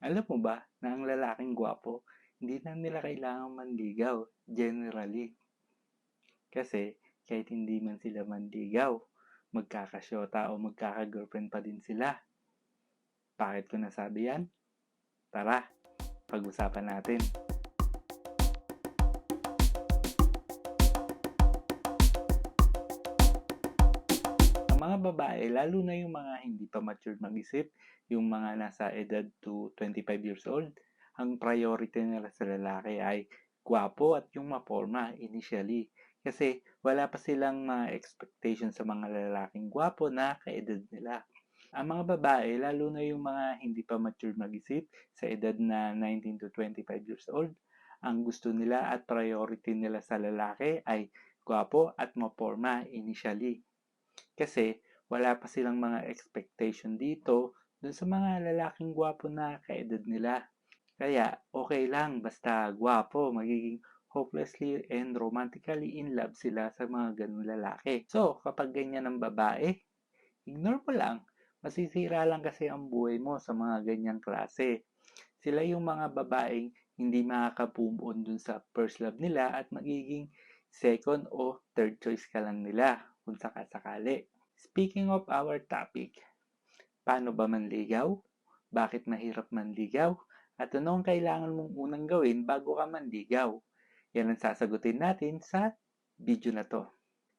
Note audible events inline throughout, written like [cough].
Alam mo ba na ang lalaking gwapo, hindi na nila kailangang manligaw, generally. Kasi kahit hindi man sila manligaw, magkakasyota o magkaka-girlfriend pa din sila. Bakit ko nasabi yan? Tara, pag-usapan natin. Mga babae, lalo na yung mga hindi pa matured mag-isip, yung mga nasa edad to 25 years old, ang priority nila sa lalaki ay gwapo at yung maporma initially. Kasi wala pa silang mga expectation sa mga lalaking gwapo na kaedad nila. Ang mga babae, lalo na yung mga hindi pa mature mag-isip sa edad na 19 to 25 years old, ang gusto nila at priority nila sa lalaki ay gwapo at maporma initially. Kasi wala pa silang mga expectation dito dun sa mga lalaking gwapo na kaedad nila. Kaya okay lang basta gwapo, magiging hopelessly and romantically in love sila sa mga ganun lalaki. So, kapag ganyan ang babae, ignore mo lang. Masisira lang kasi ang buhay mo sa mga ganyang klase. Sila yung mga babaeng hindi makakabumon dun sa first love nila at magiging second o third choice ka lang nila kung sakasakali. Speaking of our topic, paano ba manligaw? Bakit mahirap manligaw? At ano ang kailangan mong unang gawin bago ka manligaw? Yan ang sasagutin natin sa video na to.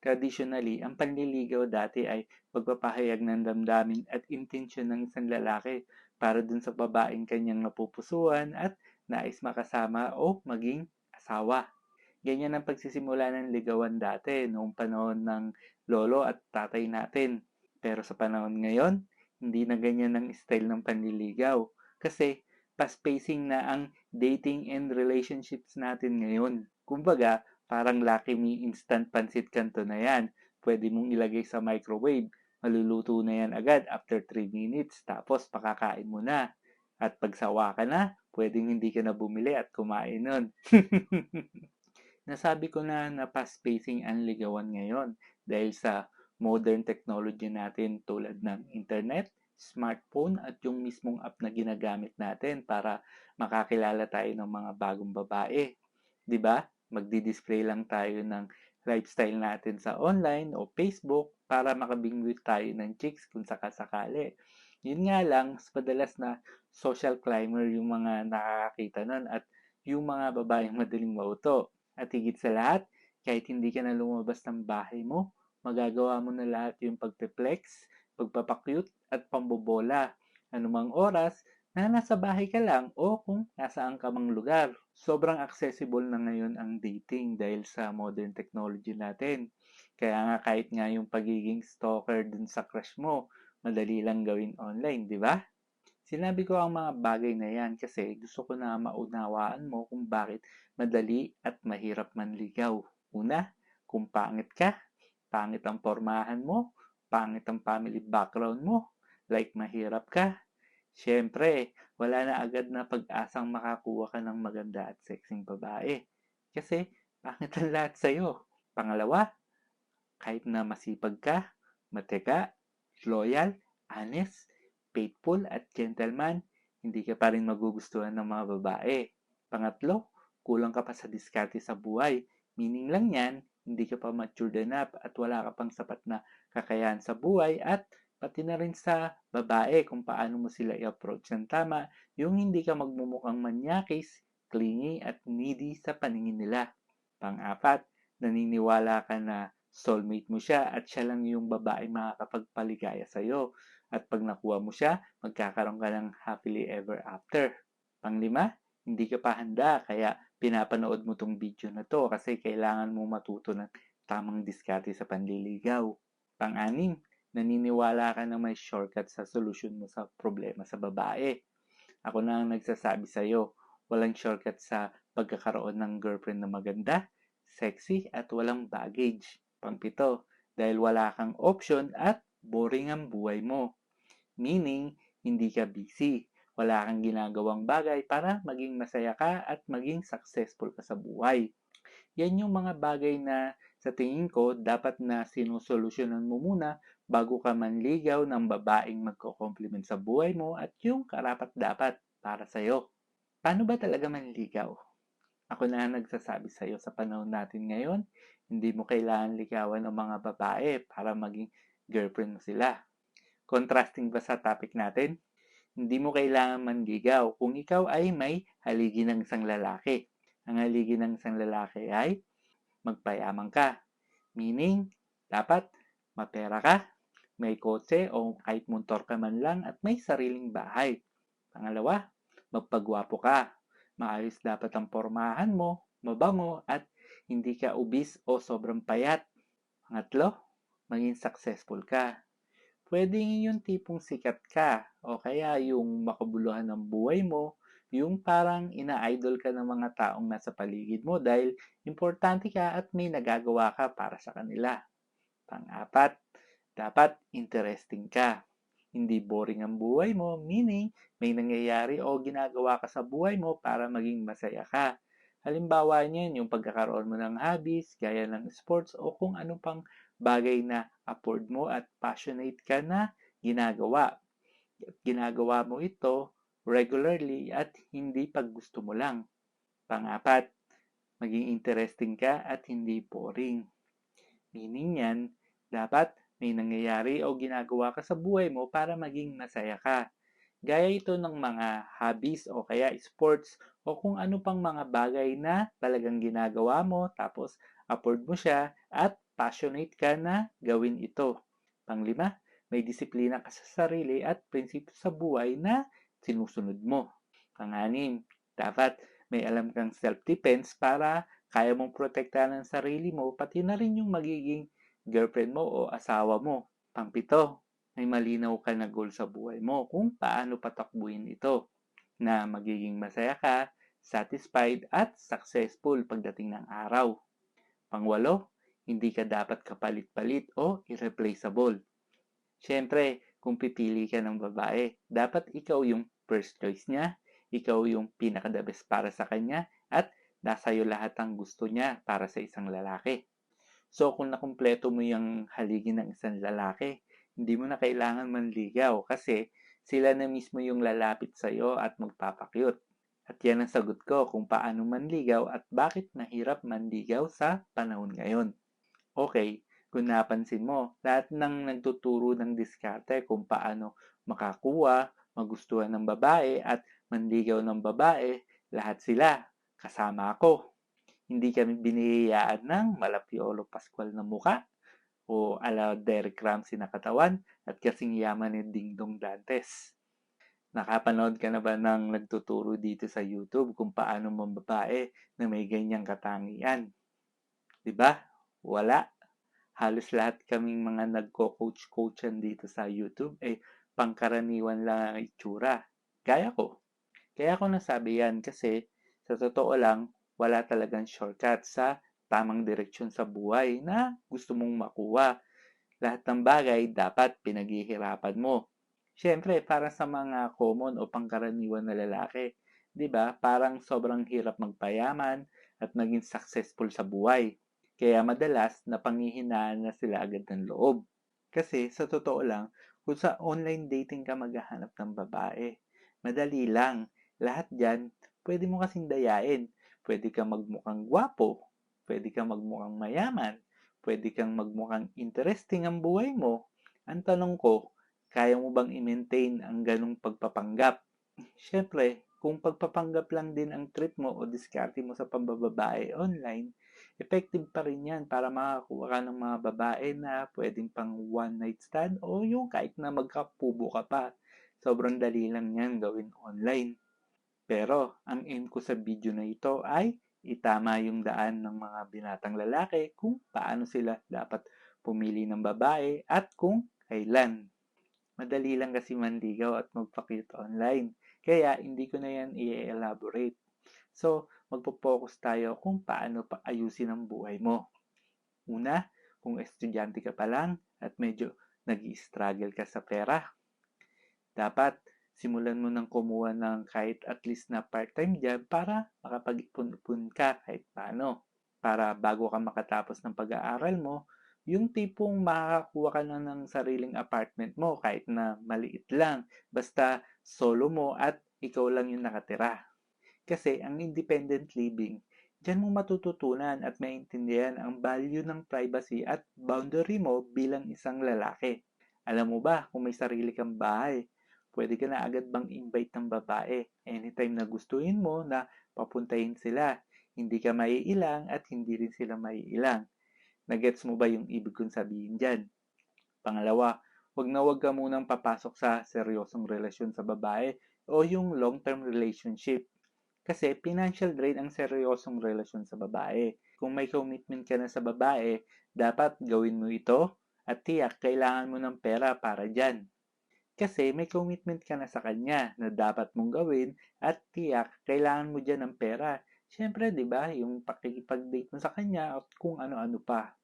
Traditionally, ang panliligaw dati ay pagpapahayag ng damdamin at intensyon ng isang lalaki para dun sa babaeng kanyang napupusuan at nais makasama o maging asawa. Ganyan ang pagsisimula ng ligawan dati noong panahon ng lolo at tatay natin. Pero sa panahon ngayon, hindi na ganyan ang style ng panliligaw. Kasi fast-pacing na ang dating and relationships natin ngayon. Kumbaga, parang Lucky Me instant pancit canto na yan. Pwede mong ilagay sa microwave. Maluluto na yan agad after 3 minutes. Tapos pakakain mo na. At pag sawa ka na, pwedeng hindi ka na bumili at kumain nun. [laughs] Nasabi ko na na fast-pacing ang ligawan ngayon dahil sa modern technology natin tulad ng internet, smartphone at yung mismong app na ginagamit natin para makakilala tayo ng mga bagong babae. 'Di ba? Magdi-display lang tayo ng lifestyle natin sa online o Facebook para makabingwit tayo ng chicks kung sakasakali. Yun nga lang, madalas na social climber yung mga nakakakita nun at yung mga babaeng madaling mauto. At higit sa lahat, kahit hindi ka na lumabas ng bahay mo, magagawa mo na lahat yung pagpe-flex, pagpapakyut at pambobola. Anumang oras na nasa bahay ka lang o kung nasaan ka mang lugar. Sobrang accessible na ngayon ang dating dahil sa modern technology natin. Kaya nga kahit nga yung pagiging stalker dun sa crush mo, madali lang gawin online, di ba? Sinabi ko ang mga bagay na yan kasi gusto ko na maunawaan mo kung bakit madali at mahirap manligaw. Una, kung pangit ka, pangit ang pormahan mo, pangit ang family background mo, like mahirap ka, syempre, wala na agad na pag-asang makakuha ka ng maganda at sexing babae. Kasi, pangit ang lahat sa'yo. Pangalawa, kahit na masipag ka, mateka, loyal, honest, faithful at gentleman, hindi ka pa rin magugustuhan ng mga babae. Pangatlo, kulang ka pa sa diskarte sa buhay. Meaning lang yan, hindi ka pa matured enough at wala ka pang sapat na kakayahan sa buhay at pati na rin sa babae kung paano mo sila i-approach ng tama, yung hindi ka magmumukhang manyakis, clingy at needy sa paningin nila. Pang-apat, naniniwala ka na soulmate mo siya at siya lang yung babae makakapagpaligaya sa'yo. At pag nakuha mo siya, magkakaroon ka ng happily ever after. Panglima, hindi ka pa handa kaya pinapanood mo tong video na to kasi kailangan mo matuto ng tamang diskarte sa panliligaw. Pang-anim, naniniwala ka na may shortcut sa solusyon mo sa problema sa babae. Ako na ang nagsasabi sa iyo, walang shortcut sa pagkakaroon ng girlfriend na maganda, sexy at walang baggage. Pangpito, dahil wala kang option at boring ang buhay mo. Meaning, hindi ka busy. Wala kang ginagawang bagay para maging masaya ka at maging successful ka sa buhay. Yan yung mga bagay na sa tingin ko dapat na sinusolusyonan mo muna bago ka manligaw ng babaeng magko-compliment sa buhay mo at yung karapat dapat. para sa'yo. Paano ba talaga manligaw? Ako na nagsasabi sa'yo sa panahon natin ngayon, hindi mo kailangan ligawan ng mga babae para maging girlfriend mo sila. Contrasting ba sa topic natin? Hindi mo kailangan manligaw kung ikaw ay may haligi ng isang lalaki. Ang haligi ng isang lalaki ay magpayaman ka. Meaning, dapat mapera ka, may kotse o kahit motor ka man lang at may sariling bahay. Pangalawa, magpagwapo ka. Maayos dapat ang pormahan mo, mabango at hindi ka ubis o sobrang payat. Pangatlo, maging successful ka. Pwede yung tipong sikat ka o kaya yung makabuluhan ng buhay mo, yung parang ina-idol ka ng mga taong nasa paligid mo dahil importante ka at may nagagawa ka para sa kanila. Pang-apat, dapat interesting ka. Hindi boring ang buhay mo, meaning may nangyayari o ginagawa ka sa buhay mo para maging masaya ka. Halimbawa niyan, yung pagkakaroon mo ng hobbies, gaya ng sports o kung ano pang bagay na afford mo at passionate ka na ginagawa. Ginagawa mo ito regularly at hindi pag gusto mo lang. Pangapat, maging interesting ka at hindi boring. Meaning yan, dapat may nangyayari o ginagawa ka sa buhay mo para maging masaya ka. Gaya ito ng mga hobbies o kaya sports o kung ano pang mga bagay na talagang ginagawa mo tapos afford mo siya at passionate ka na gawin ito. Panglima, may disiplina ka sa sarili at prinsipyo sa buhay na sinusunod mo. Panganim, dapat may alam kang self-defense para kaya mong protektahan ang sarili mo pati na rin yung magiging girlfriend mo o asawa mo. Pangpito, may malinaw ka na goal sa buhay mo kung paano patakbuhin ito na magiging masaya ka, satisfied at successful pagdating ng araw. Pangwalo, hindi ka dapat kapalit-palit o irreplaceable. Siyempre, kung pipili ka ng babae, dapat ikaw yung first choice niya, ikaw yung pinaka-the best para sa kanya, at nasa iyo lahat ang gusto niya para sa isang lalaki. So, kung nakumpleto mo yung haligi ng isang lalaki, hindi mo na kailangan manligaw kasi sila na mismo yung lalapit sa iyo at magpapakyut. At yan ang sagot ko kung paano manligaw at bakit mahirap manligaw sa panahon ngayon. Okay, kung napansin mo, lahat ng nagtuturo ng diskarte kung paano makakuha, magustuhan ng babae at manligaw ng babae, lahat sila, kasama ako. Hindi kami binihiyaan ng Malapiolo Pascual na muka o ala Derek Ramsey na katawan at kasing yaman ni Dingdong Dantes. Nakapanood ka na ba ng nagtuturo dito sa YouTube kung paano mambabae na may ganyang katangian? 'Di ba? Wala. Halos lahat kaming mga nagko-coach-coachan dito sa YouTube eh pangkaraniwan lang ang itsura. Gaya ko. Kaya ako nasabi yan kasi sa totoo lang, wala talagang shortcut sa tamang direksyon sa buhay na gusto mong makuha. Lahat ng bagay dapat pinaghihirapan mo. Siyempre, para sa mga common o pangkaraniwan na lalaki, 'di ba? Parang sobrang hirap magpayaman at maging successful sa buhay. Kaya madalas napanghihinaan na sila agad ng loob. Kasi sa totoo lang, kung sa online dating ka maghahanap ng babae, madali lang. Lahat dyan, pwede mo kasing dayain. Pwede kang magmukhang gwapo, pwede kang magmukhang mayaman, pwede kang magmukhang interesting ang buhay mo. Ang tanong ko, kaya mo bang i-maintain ang ganong pagpapanggap? [laughs] Siyempre, kung pagpapanggap lang din ang trip mo o diskarte mo sa pambababae online, effective pa rin yan para makakuha ka ng mga babae na pwedeng pang one night stand o yung kahit na magkapubo ka pa. Sobrang dali lang yan gawin online. Pero, ang aim ko sa video na ito ay itama yung daan ng mga binatang lalaki kung paano sila dapat pumili ng babae at kung kailan. Madali lang kasi manligaw at magpakit online. Kaya hindi ko na yan i-elaborate. So, magpo-focus tayo kung paano pa ayusin ang buhay mo. Una, kung estudyante ka pa lang at medyo nag struggle ka sa pera, dapat simulan mo nang kumuha ng kahit at least na part-time job para makapag-ipon-ipon ka kahit paano. Para bago ka makatapos ng pag-aaral mo, yung tipong makakakuha ka na ng sariling apartment mo kahit na maliit lang. Basta solo mo at ikaw lang yung nakatira. Kasi ang independent living, dyan mo matututunan at maintindihan ang value ng privacy at boundary mo bilang isang lalaki. Alam mo ba, kung may sarili kang bahay, pwede ka na agad bang invite ng babae anytime na gustuin mo na papuntahin sila. Hindi ka maiilang at hindi rin sila maiilang. Nagets mo ba yung ibig kong sabihin dyan? Pangalawa, wag na wag ka munang papasok sa seryosong relasyon sa babae o yung long-term relationship. Kasi financial drain ang seryosong relasyon sa babae. Kung may commitment ka na sa babae, dapat gawin mo ito at tiyak kailangan mo ng pera para dyan. Kasi may commitment ka na sa kanya na dapat mong gawin at tiyak kailangan mo dyan ng pera. Siyempre, di ba, yung pakikipag-date mo sa kanya at kung ano-ano pa.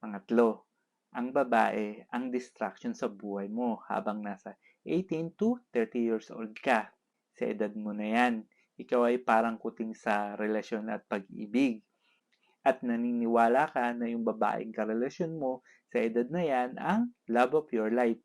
Pangatlo, ang babae ang distraction sa buhay mo habang nasa 18 to 30 years old ka. Sa edad mo na yan, ikaw ay parang kuting sa relasyon at pag-ibig. At naniniwala ka na yung babaeng karelasyon mo sa edad na yan ang love of your life.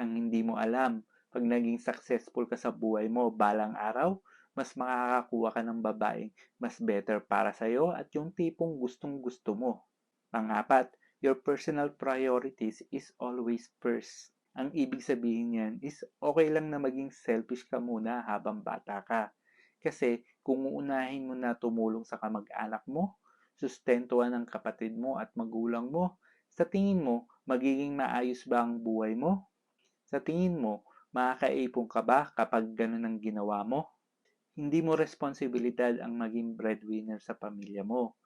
Ang hindi mo alam, pag naging successful ka sa buhay mo balang araw, mas makakakuha ka ng babaeng mas better para sa'yo at yung tipong gustong gusto mo. Pangapat, your personal priorities is always first. Ang ibig sabihin niyan is okay lang na maging selfish ka muna habang bata ka. Kasi kung uunahin mo na tumulong sa kamag-anak mo, sustentuhan ng kapatid mo at magulang mo, sa tingin mo, magiging maayos ba ang buhay mo? Sa tingin mo, makakaipon ka ba kapag ganun ang ginawa mo? Hindi mo responsibilidad ang maging breadwinner sa pamilya mo.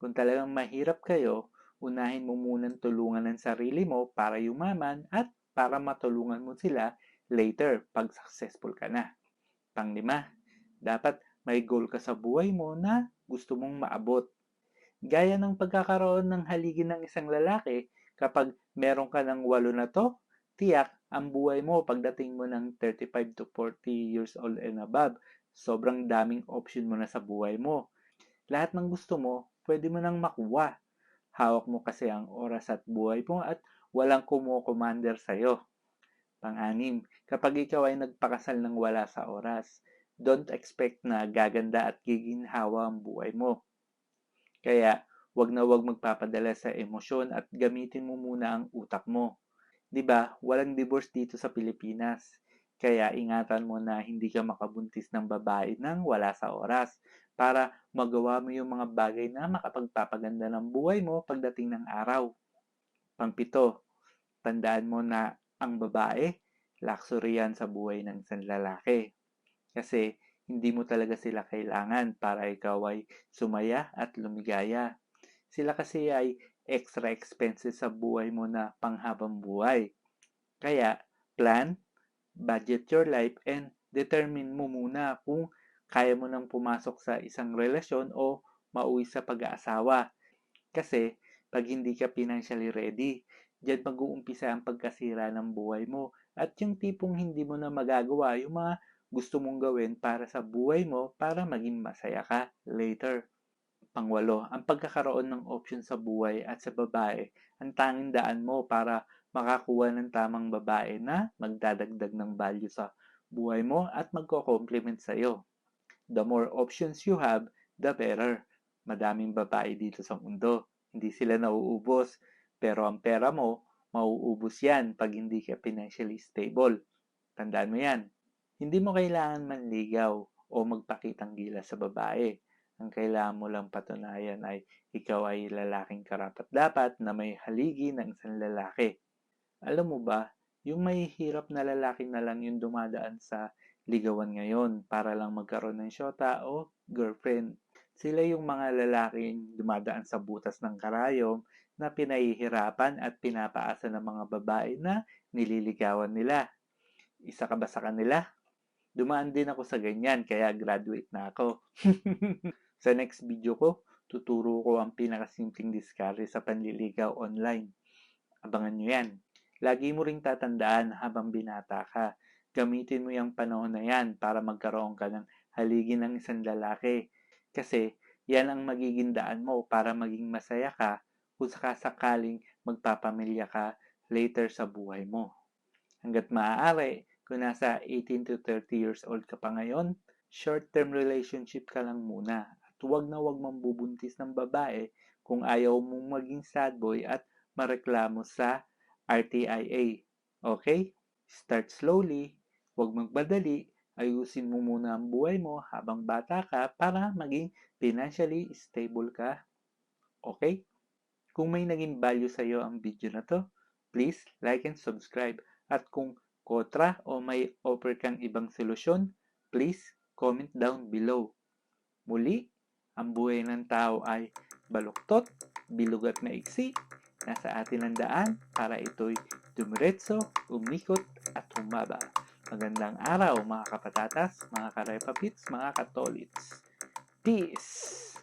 Kung talagang mahirap kayo, unahin mo munang tulungan ng sarili mo para yumaman at para matulungan mo sila later pag successful ka na. Panglima, dapat may goal ka sa buhay mo na gusto mong maabot. Gaya ng pagkakaroon ng haligi ng isang lalaki, kapag meron ka ng walo na to, tiyak ang buhay mo pagdating mo ng 35 to 40 years old and above sobrang daming option mo na sa buhay mo. Lahat ng gusto mo, pwede mo nang makuha. Hawak mo kasi ang oras at buhay mo at walang kumukommander sa'yo. Pang-anim, kapag ikaw ay nagpakasal ng wala sa oras, don't expect na gaganda at giginhawa ang buhay mo. Kaya, wag na wag magpapadala sa emosyon at gamitin mo muna ang utak mo. 'Di ba? Walang divorce dito sa Pilipinas. Kaya ingatan mo na hindi ka makabuntis ng babae nang wala sa oras para magawa mo yung mga bagay na makapagpapaganda ng buhay mo pagdating ng araw. Pangpito, tandaan mo na ang babae, luxury sa buhay ng isang lalaki. Kasi hindi mo talaga sila kailangan para ikaw ay sumaya at lumigaya. Sila kasi ay extra expenses sa buhay mo na panghabang buhay. Kaya, plan, budget your life and determine mo muna kung kaya mo nang pumasok sa isang relasyon o mauwi sa pag-aasawa. Kasi pag hindi ka financially ready, diyan mag-uumpisa ang pagkasira ng buhay mo at yung tipong hindi mo na magagawa yung mga gusto mong gawin para sa buhay mo para maging masaya ka later. Pangwalo, ang pagkakaroon ng option sa buhay at sa babae ang tanging daan mo para makakuha ng tamang babae na magdadagdag ng value sa buhay mo at magko-complement sa iyo. The more options you have, the better. Madaming babae dito sa mundo. Hindi sila nauubos, pero ang pera mo, mauubos yan pag hindi ka financially stable. Tandaan mo yan. Hindi mo kailangan manligaw o magpakitang gila sa babae. Ang kailangan mo lang patunayan ay ikaw ay lalaking karapat dapat na may haligi ng isang lalaki. Alam mo ba, yung may hirap na lalaki na lang yung dumadaan sa ligawan ngayon para lang magkaroon ng syota o girlfriend. Sila yung mga lalaking dumadaan sa butas ng karayom na pinahihirapan at pinapaasa ng mga babae na nililigawan nila. Isa ka ba sa kanila? Dumaan din ako sa ganyan kaya graduate na ako. [laughs] sa next video ko, tuturo ko ang pinakasimpleng diskarte sa panliligaw online. Abangan nyo yan. Lagi mo ring tatandaan habang binata ka. Gamitin mo yung panahon na yan para magkaroon ka ng haligi ng isang lalaki. Kasi yan ang magiging daan mo para maging masaya ka kung sakasakaling magpapamilya ka later sa buhay mo. Hanggat maaari, kung nasa 18 to 30 years old ka pa ngayon, short-term relationship ka lang muna. At huwag na huwag mambubuntis ng babae kung ayaw mong maging sad boy at mareklamo sa RTIA. Okay? Start slowly, huwag magmadali, ayusin mo muna ang buhay mo habang bata ka para maging financially stable ka. Okay? Kung may naging value sa iyo ang video na to, please like and subscribe. At kung kontra o may offer kang ibang solusyon, please comment down below. Muli, ang buhay ng tao ay baluktot, bilog at maiksi. Nasa atin ang daan para ito'y dumiretso, umikot at humaba. Magandang araw mga kapatatas, mga karepapits, mga katolits. Peace!